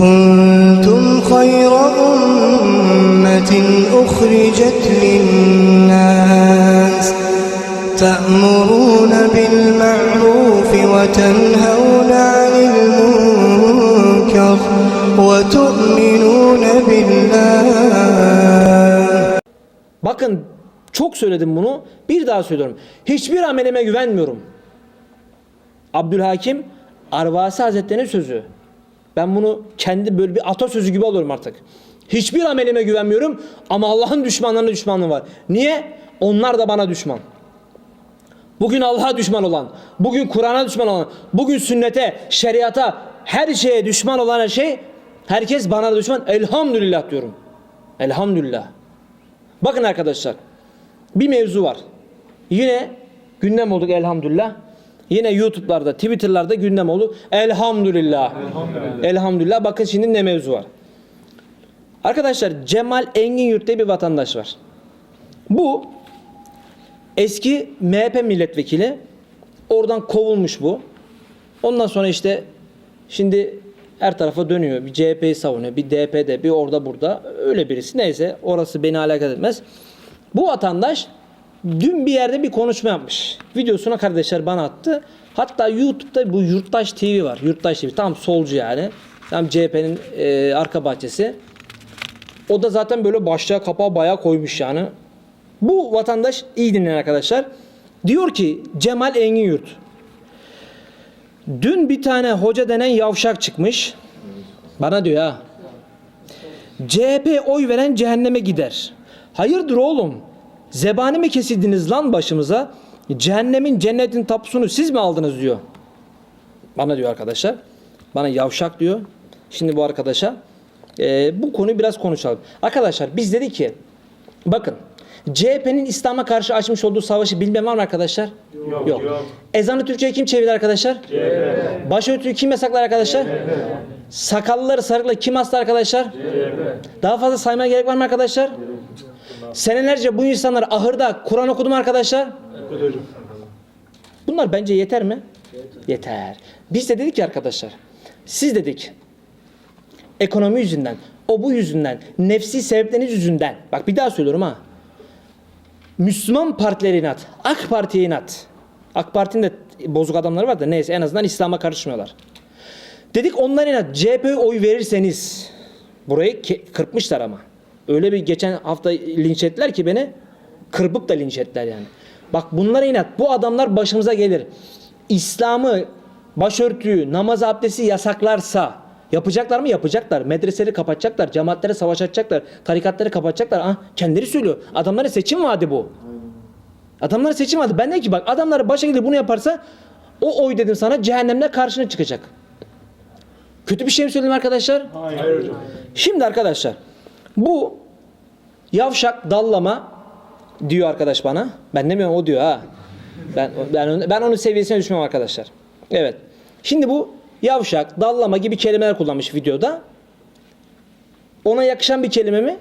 كنتم خير أمة أخرجت للناس تأمرون بالمعروف وتنهون عن المنكر وتؤمنون بالله Bakın çok söyledim bunu. Bir daha söylüyorum. Hiçbir amelime güvenmiyorum. Abdülhakim Arvasi Hazretleri'nin sözü. Ben bunu kendi böyle bir atasözü gibi alıyorum artık. Hiçbir amelime güvenmiyorum ama Allah'ın düşmanlarına düşmanlığı var. Niye? Onlar da bana düşman. Bugün Allah'a düşman olan, bugün Kur'an'a düşman olan, bugün sünnete, şeriata, her şeye düşman olan her şey, herkes bana da düşman. Elhamdülillah diyorum. Elhamdülillah. Bakın arkadaşlar. Bir mevzu var. Yine gündem olduk elhamdülillah. Yine YouTube'larda, Twitter'larda gündem olduk. Elhamdülillah. Elhamdülillah. Bakın şimdi ne mevzu var. Arkadaşlar Cemal Engin Yurt diye bir vatandaş var. Bu eski MHP milletvekili. Oradan kovulmuş bu. Ondan sonra işte şimdi her tarafa dönüyor. Bir CHP'yi savunuyor. Bir DP'de, bir orada burada. Öyle birisi. Neyse orası beni alakadar etmez. Bu vatandaş dün bir yerde bir konuşma yapmış. Videosuna kardeşler bana attı. Hatta YouTube'da bu Yurttaş TV var. Yurttaş TV. Tam solcu yani. Tam CHP'nin e, arka bahçesi. O da zaten böyle başlığa kapağı bayağı koymuş yani. Bu vatandaş iyi dinleyin arkadaşlar. Diyor ki Cemal Engin Yurt. Dün bir tane hoca denen yavşak çıkmış. Bana diyor ha. CHP oy veren cehenneme gider. Hayırdır oğlum? Zebani mi kesildiniz lan başımıza? Cehennemin cennetin tapusunu siz mi aldınız diyor. Bana diyor arkadaşlar. Bana yavşak diyor. Şimdi bu arkadaşa e, bu konuyu biraz konuşalım. Arkadaşlar biz dedik ki bakın CHP'nin İslam'a karşı açmış olduğu savaşı bilmeyen var mı arkadaşlar? Yok. Ezanı Türkçe'ye kim çevirdi arkadaşlar? CHP. Başörtüyü kim yasaklar arkadaşlar? Sakallıları sarıkla kim hasta arkadaşlar? Daha fazla saymaya gerek var mı arkadaşlar? Senelerce bu insanlar ahırda Kur'an okudu mu arkadaşlar? Bunlar bence yeter mi? Yeter. Biz de dedik ki arkadaşlar. Siz dedik. Ekonomi yüzünden, o bu yüzünden, nefsi sebepleriniz yüzünden. Bak bir daha söylüyorum ha. Müslüman partileri inat. AK Parti'ye inat. AK Parti'nin de bozuk adamları var da neyse en azından İslam'a karışmıyorlar. Dedik onlar inat. CHP'ye oy verirseniz burayı kırpmışlar ama. Öyle bir geçen hafta linç ettiler ki beni kırpıp da linç ettiler yani. Bak bunlara inat. Bu adamlar başımıza gelir. İslam'ı, başörtüyü, namaz abdesti yasaklarsa yapacaklar mı? Yapacaklar. Medreseleri kapatacaklar. Cemaatlere savaş açacaklar. Tarikatları kapatacaklar. Ah, kendileri söylüyor. Adamların seçim vaadi bu. Adamların seçim vaadi. Ben de ki bak adamlar başa gelir bunu yaparsa o oy dedim sana cehennemde karşına çıkacak. Kötü bir şey mi söyledim arkadaşlar? Hayır hocam. Şimdi arkadaşlar bu yavşak dallama diyor arkadaş bana. Ben demiyorum o diyor ha. Ben ben ben onun seviyesine düşmem arkadaşlar. Evet. Şimdi bu yavşak, dallama gibi kelimeler kullanmış videoda. Ona yakışan bir kelime mi?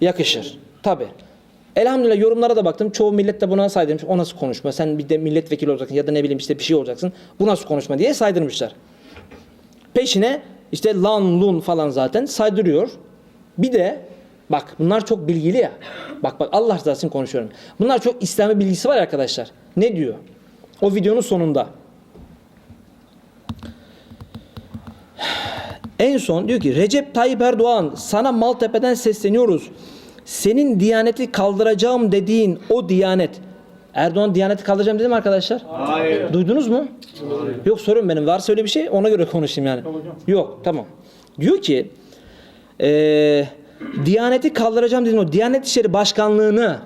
Yakışır. Tabi. Elhamdülillah yorumlara da baktım. Çoğu millet de buna saydırmış. O nasıl konuşma? Sen bir de milletvekili olacaksın ya da ne bileyim işte bir şey olacaksın. Bu nasıl konuşma diye saydırmışlar. Peşine işte lan lun falan zaten saydırıyor. Bir de bak bunlar çok bilgili ya. Bak bak Allah razı olsun konuşuyorum. Bunlar çok İslami bilgisi var arkadaşlar. Ne diyor? O videonun sonunda. En son diyor ki Recep Tayyip Erdoğan sana Maltepe'den sesleniyoruz. Senin diyaneti kaldıracağım dediğin o diyanet. Erdoğan diyaneti kaldıracağım dedi mi arkadaşlar? Hayır. Duydunuz mu? Yok sorun benim. Varsa öyle bir şey ona göre konuşayım yani. Yok tamam. Diyor ki eee Diyaneti kaldıracağım dedim o Diyanet İşleri Başkanlığını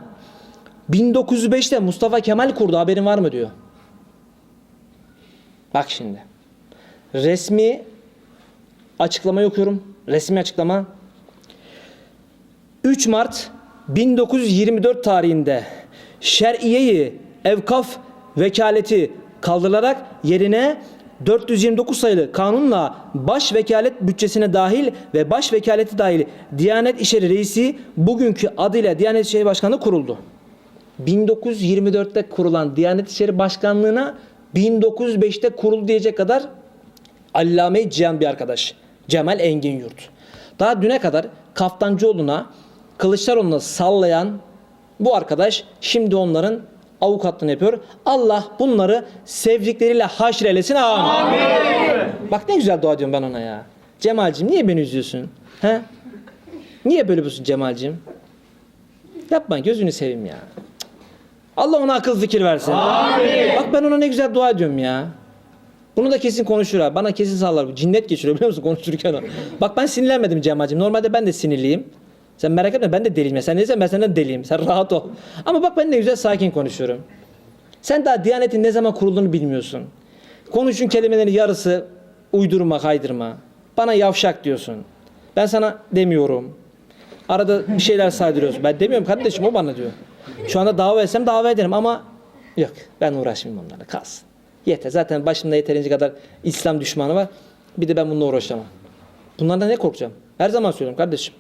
1905'te Mustafa Kemal kurdu haberin var mı diyor. Bak şimdi. Resmi açıklamayı okuyorum. Resmi açıklama. 3 Mart 1924 tarihinde Şer'iye-i Evkaf vekaleti kaldırılarak yerine 429 sayılı kanunla baş vekalet bütçesine dahil ve baş vekaleti dahil Diyanet İşleri Reisi bugünkü adıyla Diyanet İşleri Başkanlığı kuruldu. 1924'te kurulan Diyanet İşleri Başkanlığı'na 1905'te kuruldu diyecek kadar allame cihan bir arkadaş. Cemal Engin Yurt. Daha düne kadar Kaftancıoğlu'na, Kılıçdaroğlu'na sallayan bu arkadaş şimdi onların avukatlığını yapıyor. Allah bunları sevdikleriyle haşrelesin. Amin. Bak ne güzel dua ediyorum ben ona ya. Cemal'cim niye beni üzüyorsun? He? Niye böyle yapıyorsun Cemal'cim? Yapma gözünü seveyim ya. Allah ona akıl fikir versin. Bak ben ona ne güzel dua ediyorum ya. Bunu da kesin konuşur ha. Bana kesin sallar. bu. Cinnet geçiriyor biliyor musun konuşurken. Bak ben sinirlenmedim Cemal'cim. Normalde ben de sinirliyim. Sen merak etme ben de deliyim. Sen ne diyorsan ben senden deliyim. Sen rahat ol. Ama bak ben ne güzel sakin konuşuyorum. Sen daha Diyanet'in ne zaman kurulduğunu bilmiyorsun. Konuşun kelimelerin yarısı uydurma, kaydırma. Bana yavşak diyorsun. Ben sana demiyorum. Arada bir şeyler saydırıyorsun. Ben demiyorum kardeşim o bana diyor. Şu anda dava etsem dava ederim ama yok ben uğraşmayayım onlarla kalsın. Yeter zaten başımda yeterince kadar İslam düşmanı var. Bir de ben bununla uğraşamam. Bunlardan ne korkacağım? Her zaman söylüyorum kardeşim.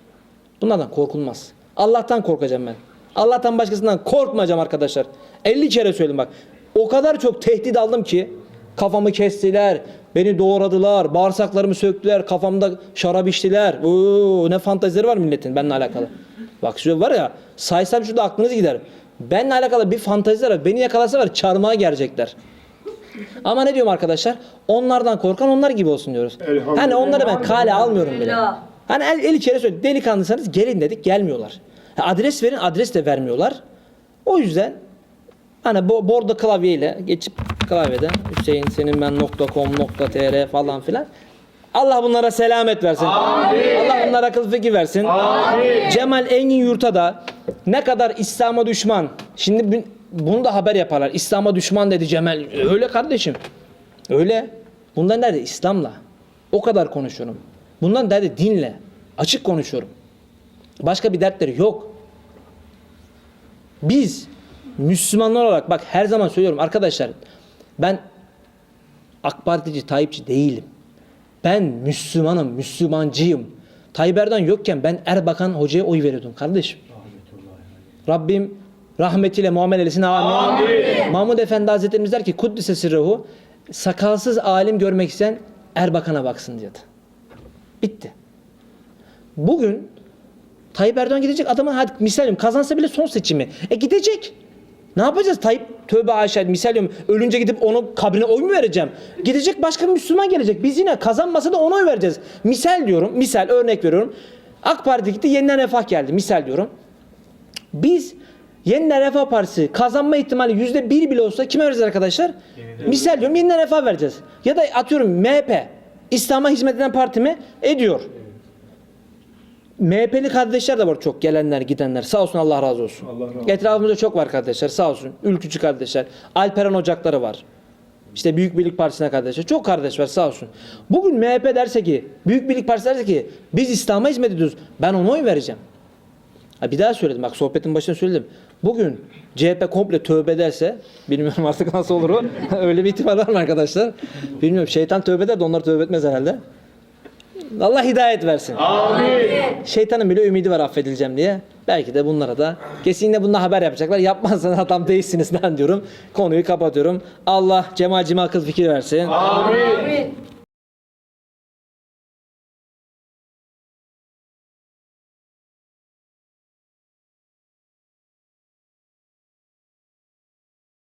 Bunlardan korkulmaz. Allah'tan korkacağım ben. Allah'tan başkasından korkmayacağım arkadaşlar. 50 kere söyledim bak. O kadar çok tehdit aldım ki kafamı kestiler, beni doğradılar, bağırsaklarımı söktüler, kafamda şarap içtiler. Oo, ne fantazileri var milletin benimle alakalı. Bak şu var ya saysam şurada aklınız gider. Benimle alakalı bir fantaziler var. Beni yakalasa var çarmıha gelecekler. Ama ne diyorum arkadaşlar? Onlardan korkan onlar gibi olsun diyoruz. Hani onları ben kale almıyorum bile. Hani el, el içeri söyle delikanlıysanız gelin dedik gelmiyorlar. Ha, adres verin adres de vermiyorlar. O yüzden hani bo bordo klavyeyle geçip klavyeden Hüseyin senin ben .com .tr falan filan Allah bunlara selamet versin. Allah bunlara akıl fikir versin. Cemal Engin Yurt'a da ne kadar İslam'a düşman. Şimdi bu- bunu da haber yaparlar. İslam'a düşman dedi Cemal. Öyle kardeşim. Öyle. Bundan nerede? İslam'la. O kadar konuşuyorum. Bundan derdi dinle. Açık konuşuyorum. Başka bir dertleri yok. Biz Müslümanlar olarak bak her zaman söylüyorum arkadaşlar ben AK Partici, Tayyipçi değilim. Ben Müslümanım, Müslümancıyım. Tayyip Erdoğan yokken ben Erbakan Hoca'ya oy veriyordum kardeşim. Rabbim rahmetiyle muamele eylesin. Amin. Mahmud Efendi Hazretlerimiz der ki Kuddise sirruhu sakalsız alim görmek isteyen Erbakan'a baksın diyordu. Bitti. Bugün Tayyip Erdoğan gidecek adamın hadi misalim kazansa bile son seçimi. E gidecek. Ne yapacağız Tayyip? Tövbe haşa misalim ölünce gidip onun kabrine oy mu vereceğim? Gidecek başka bir Müslüman gelecek. Biz yine kazanmasa da ona oy vereceğiz. Misal diyorum. Misal örnek veriyorum. AK Parti gitti yeniden refah geldi. Misal diyorum. Biz Yeniden Refah Partisi kazanma ihtimali yüzde bir bile olsa kime vereceğiz arkadaşlar? Misal diyorum Yeniden Refah vereceğiz. Ya da atıyorum MHP İslam'a hizmet eden parti mi? Ediyor. MHP'li kardeşler de var çok gelenler gidenler. Sağ olsun Allah razı olsun. Etrafımızda çok var kardeşler sağ olsun. Ülkücü kardeşler. Alperen ocakları var. İşte Büyük Birlik Partisi'ne kardeşler. Çok kardeş var sağ olsun. Bugün MHP derse ki, Büyük Birlik Partisi derse ki biz İslam'a hizmet ediyoruz. Ben ona oy vereceğim. Ha bir daha söyledim bak sohbetin başında söyledim. Bugün CHP komple tövbe derse bilmiyorum artık nasıl olur o. Öyle bir ihtimal var mı arkadaşlar? Bilmiyorum şeytan tövbe der de onlar tövbe etmez herhalde. Allah hidayet versin. Şeytanın bile ümidi var affedileceğim diye. Belki de bunlara da kesinlikle bununla haber yapacaklar. Yapmazsanız adam değilsiniz lan diyorum. Konuyu kapatıyorum. Allah Cemal Cima akıl fikir versin. Amin.